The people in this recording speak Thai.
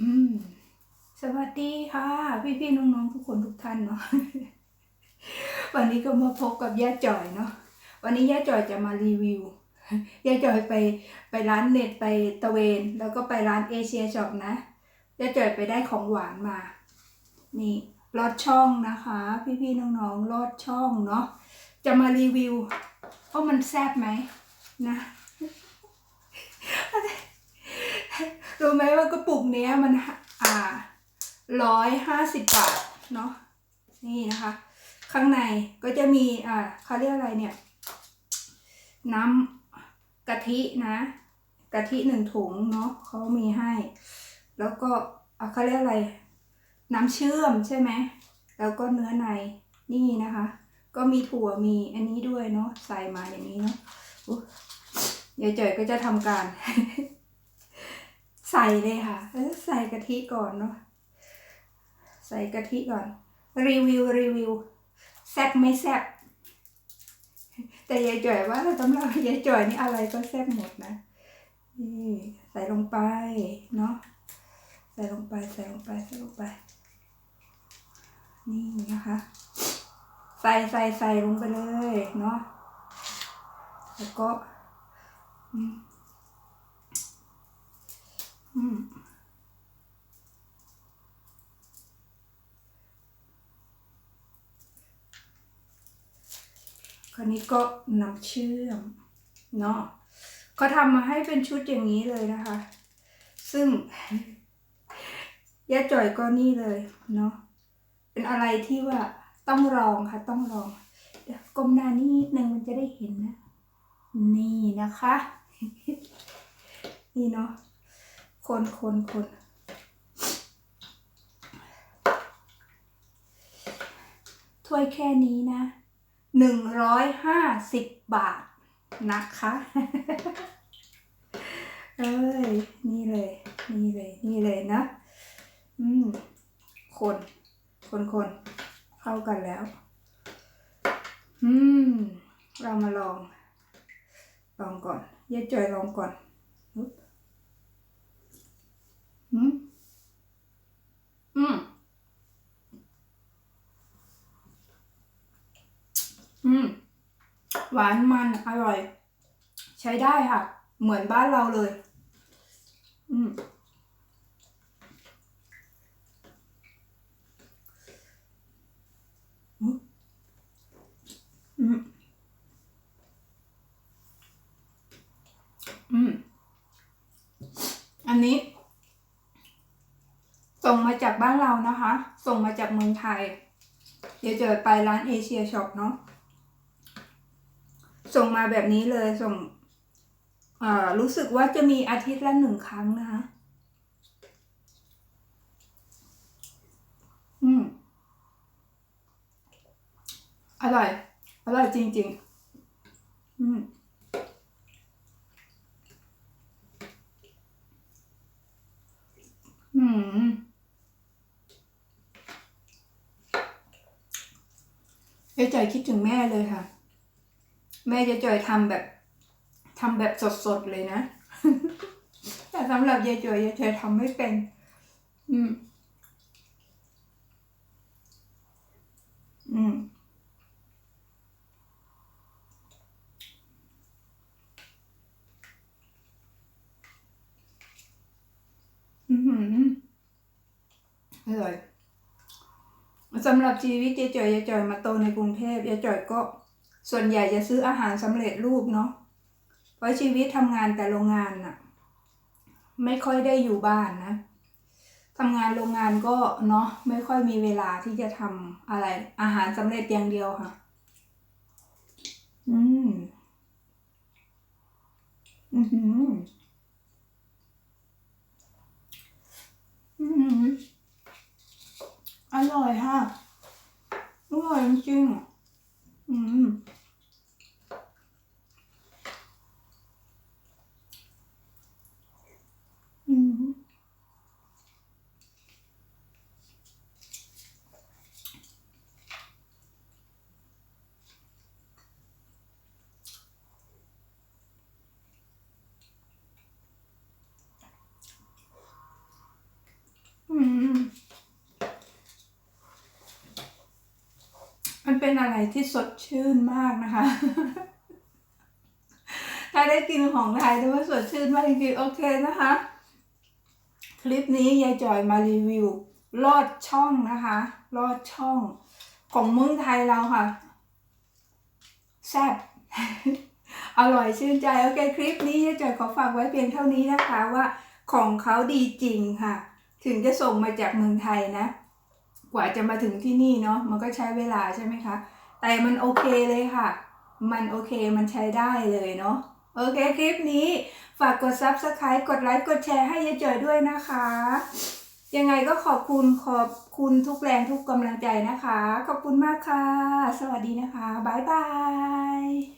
อืม สวัสดีค่ะ พี่พี่ๆน้องๆทุกคนทุกท่านเนาะ วันนี้ก็มาพบกับย่าจ่อยเนาะ วันนี้ย่าจ่อยจะมารีวิว ย่าจ่อยไปไปร้านเน็ตไปตะเวน แล้วก็ไปร้านเอเชียช็อปนะ ย่าจ่อยไปได้ของหวานมา นี่ลอดช่องนะคะ พี่พี่ๆน้องๆลอดช่องเนาะ จะมารีวิวว่ามันแซ่บไหมนะ รู้ไหมว่ากระปุกเนี้ยมันอ่าร้อยห้าสิบบาทเนาะนี่นะคะ ข้างในก็จะมีอ่าเขาเรียกอะไรเนี่ย น้ำกะทินะกะทิหนึ่งถุงเนาะเขามีให้ แล้วก็อะเขาเรียกอะไร น้ำเชื่อมใช่ไหมแล้วก็เนื้อในนี่นะคะ ก็มีถั่วมีอันนี้ด้วยเนาะใส่มาอย่างนี้เนาะอยยายเจยก็จะทำการ ใส่เลยค่ะเออใส่กะทิก่อนเนาะใส่กะทิก่อน รีวิวรีวิวแซ่บไม่แซ่บแต่ยายจ่อยว่าสำหรับยายจ่อยนี่อะไรก็แซ่บหมดนะนี่ใส่ลงไปเนาะใส่ลงไปใส่ลงไปใส่ลงไป นี่นะคะ ใส่ใส่ใส่ลงไปเลยเนาะแล้วก็ คราวนี้ก็น้ำเชื่อมเนาะเขาทำมาให้เป็นชุดอย่างนี้เลยนะคะ ซึ่งย่าจ่อยก็นี่เลยเนาะเป็นอะไรที่ว่าต้องลองค่ะ ต้องลองเดี๋ยวก้มหน้านิดนึงมันจะได้เห็นนะ นี่นะคะ นี่เนาะ คนคนคนถ้วยแค่นี้นะหนึ่งร้อยห้าสิบบาทนะคะ เอ้ย นี่เลย นี่เลย นี่เลยนะ อืม คน คนคนเข้ากันแล้ว อืม เรามาลอง ลองก่อนยายจอยลองก่อนอุ๊บอืม อืม อืม หวานมันอร่อย ใช้ได้ค่ะ เหมือนบ้านเราเลย อืมอืมอืม อันนี้ ส่งมาจากบ้านเรานะคะ ส่งมาจากเมืองไทย เดี๋ยวเจอไปร้านเอเชียช็อปเนาะ ส่งมาแบบนี้เลยส่งเอ่อรู้สึกว่าจะมีอาทิตย์ละหนึ่งครั้งนะคะอืมอร่อย อร่อยจริง ๆ อืมอืมยายจ่อยคิดถึงแม่เลยค่ะ แม่ยายจ่อยทำแบบทำแบบสดๆเลยนะ แต่สำหรับยายจอยยายจ่อยทำไม่เป็น อืม อืมอืออร่อยสำหรับชีวิตยายจอยยายจ่อยมาโตในกรุงเทพยายจ่อยก็ ส่วนใหญ่จะซื้ออาหารสำเร็จรูปเนาะเพราะชีวิตทำงานแต่โรงงานน่ะ ไม่ค่อยได้อยู่บ้านนะทำงานโรงงานก็เนาะไม่ค่อยมีเวลาที่จะทำอะไร อาหารสำเร็จอย่างเดียวค่ะ อืม อือหืออืมอร่อยค่ะ อร่อยจริงอะอืม อืม อ เป็นอะไรที่สดชื่นมากนะคะ ถ้าได้กินของไทยถือว่าสดชื่นมากจริงๆโอเคนะคะ คลิปนี้ยายจอยมารีวิว ลอดช่องนะคะ ลอดช่องของเมืองไทยเราค่ะแซ่บอร่อยชื่นใจโอเคคลิปนี้ยายจอยขอฝากไว้เพียงเท่านี้นะคะว่าของเขาดีจริงค่ะ ถึงจะส่งมาจากเมืองไทยนะ กว่าจะมาถึงที่นี่เนาะมันก็ใช้เวลาใช่ไหมคะ แต่มันโอเคเลยค่ะ มันโอเคมันใช้ได้เลยเนาะโอเคคลิปนี้ ฝากกด Subscribe กดไลค์กดแชร์ให้ยายจอยด้วยนะคะ ยังไงก็ขอบคุณขอบคุณทุกแรงทุกกำลังใจนะคะ ขอบคุณมากค่ะ สวัสดีนะคะ บ๊ายบาย